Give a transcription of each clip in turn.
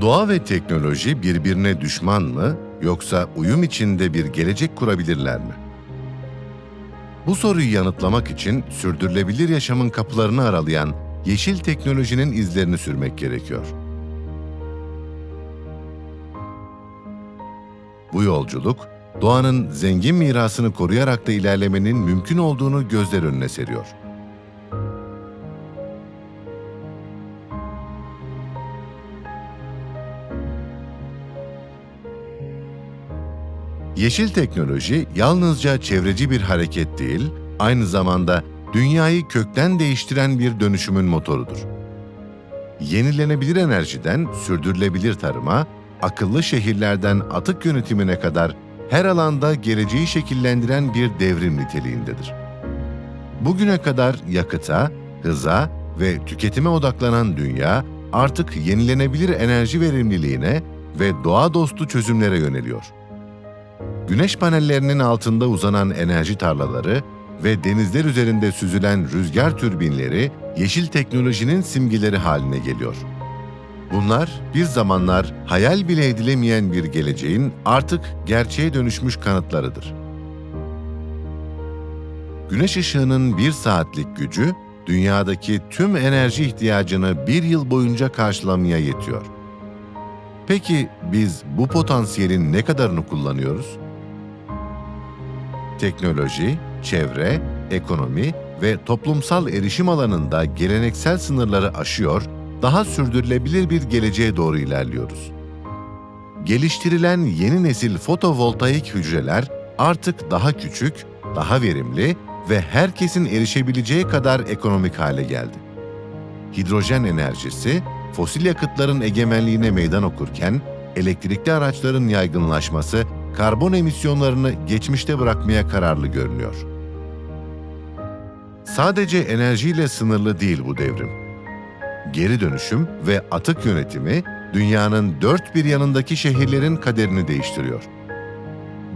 Doğa ve teknoloji birbirine düşman mı yoksa uyum içinde bir gelecek kurabilirler mi? Bu soruyu yanıtlamak için sürdürülebilir yaşamın kapılarını aralayan yeşil teknolojinin izlerini sürmek gerekiyor. Bu yolculuk, doğanın zengin mirasını koruyarak da ilerlemenin mümkün olduğunu gözler önüne seriyor. Yeşil teknoloji yalnızca çevreci bir hareket değil, aynı zamanda dünyayı kökten değiştiren bir dönüşümün motorudur. Yenilenebilir enerjiden sürdürülebilir tarıma, akıllı şehirlerden atık yönetimine kadar her alanda geleceği şekillendiren bir devrim niteliğindedir. Bugüne kadar yakıta, hıza ve tüketime odaklanan dünya artık yenilenebilir enerji verimliliğine ve doğa dostu çözümlere yöneliyor. Güneş panellerinin altında uzanan enerji tarlaları ve denizler üzerinde süzülen rüzgar türbinleri yeşil teknolojinin simgeleri haline geliyor. Bunlar bir zamanlar hayal bile edilemeyen bir geleceğin artık gerçeğe dönüşmüş kanıtlarıdır. Güneş ışığının bir saatlik gücü, dünyadaki tüm enerji ihtiyacını bir yıl boyunca karşılamaya yetiyor. Peki biz bu potansiyelin ne kadarını kullanıyoruz? Teknoloji, çevre, ekonomi ve toplumsal erişim alanında geleneksel sınırları aşıyor, daha sürdürülebilir bir geleceğe doğru ilerliyoruz. Geliştirilen yeni nesil fotovoltaik hücreler artık daha küçük, daha verimli ve herkesin erişebileceği kadar ekonomik hale geldi. Hidrojen enerjisi, fosil yakıtların egemenliğine meydan okurken, elektrikli araçların yaygınlaşması karbon emisyonlarını geçmişte bırakmaya kararlı görünüyor. Sadece enerjiyle sınırlı değil bu devrim. Geri dönüşüm ve atık yönetimi dünyanın dört bir yanındaki şehirlerin kaderini değiştiriyor.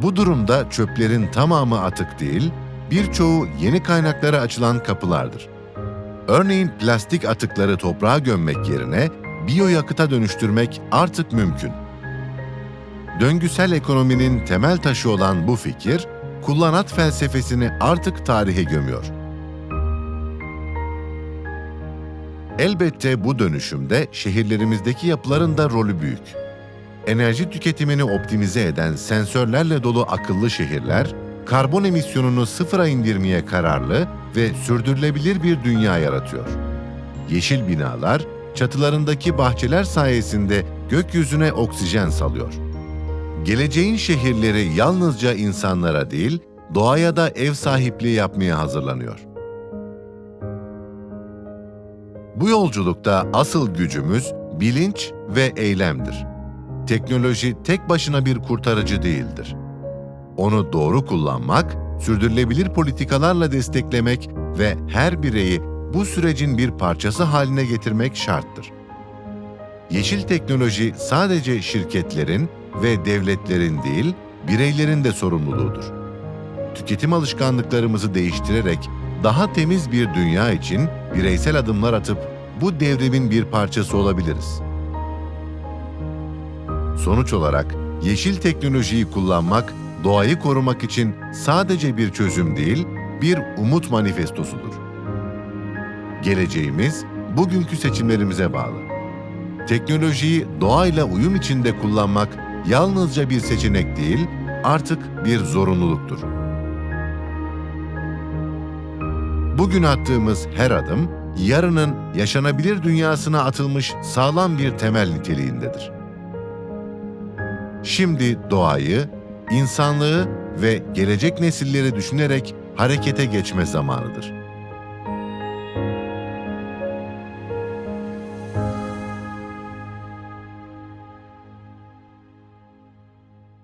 Bu durumda çöplerin tamamı atık değil, birçoğu yeni kaynaklara açılan kapılardır. Örneğin plastik atıkları toprağa gömmek yerine biyoyakıta dönüştürmek artık mümkün. Döngüsel ekonominin temel taşı olan bu fikir, kullanat felsefesini artık tarihe gömüyor. Elbette bu dönüşümde şehirlerimizdeki yapıların da rolü büyük. Enerji tüketimini optimize eden sensörlerle dolu akıllı şehirler, karbon emisyonunu sıfıra indirmeye kararlı ve sürdürülebilir bir dünya yaratıyor. Yeşil binalar, çatılarındaki bahçeler sayesinde gökyüzüne oksijen salıyor. Geleceğin şehirleri yalnızca insanlara değil, doğaya da ev sahipliği yapmaya hazırlanıyor. Bu yolculukta asıl gücümüz bilinç ve eylemdir. Teknoloji tek başına bir kurtarıcı değildir. Onu doğru kullanmak, sürdürülebilir politikalarla desteklemek ve her bireyi bu sürecin bir parçası haline getirmek şarttır. Yeşil teknoloji sadece şirketlerin ve devletlerin değil, bireylerin de sorumluluğudur. Tüketim alışkanlıklarımızı değiştirerek daha temiz bir dünya için bireysel adımlar atıp bu devrimin bir parçası olabiliriz. Sonuç olarak yeşil teknolojiyi kullanmak, doğayı korumak için sadece bir çözüm değil, bir umut manifestosudur. Geleceğimiz bugünkü seçimlerimize bağlı. Teknolojiyi doğayla uyum içinde kullanmak yalnızca bir seçenek değil, artık bir zorunluluktur. Bugün attığımız her adım, yarının yaşanabilir dünyasına atılmış sağlam bir temel niteliğindedir. Şimdi doğayı, insanlığı ve gelecek nesilleri düşünerek harekete geçme zamanıdır.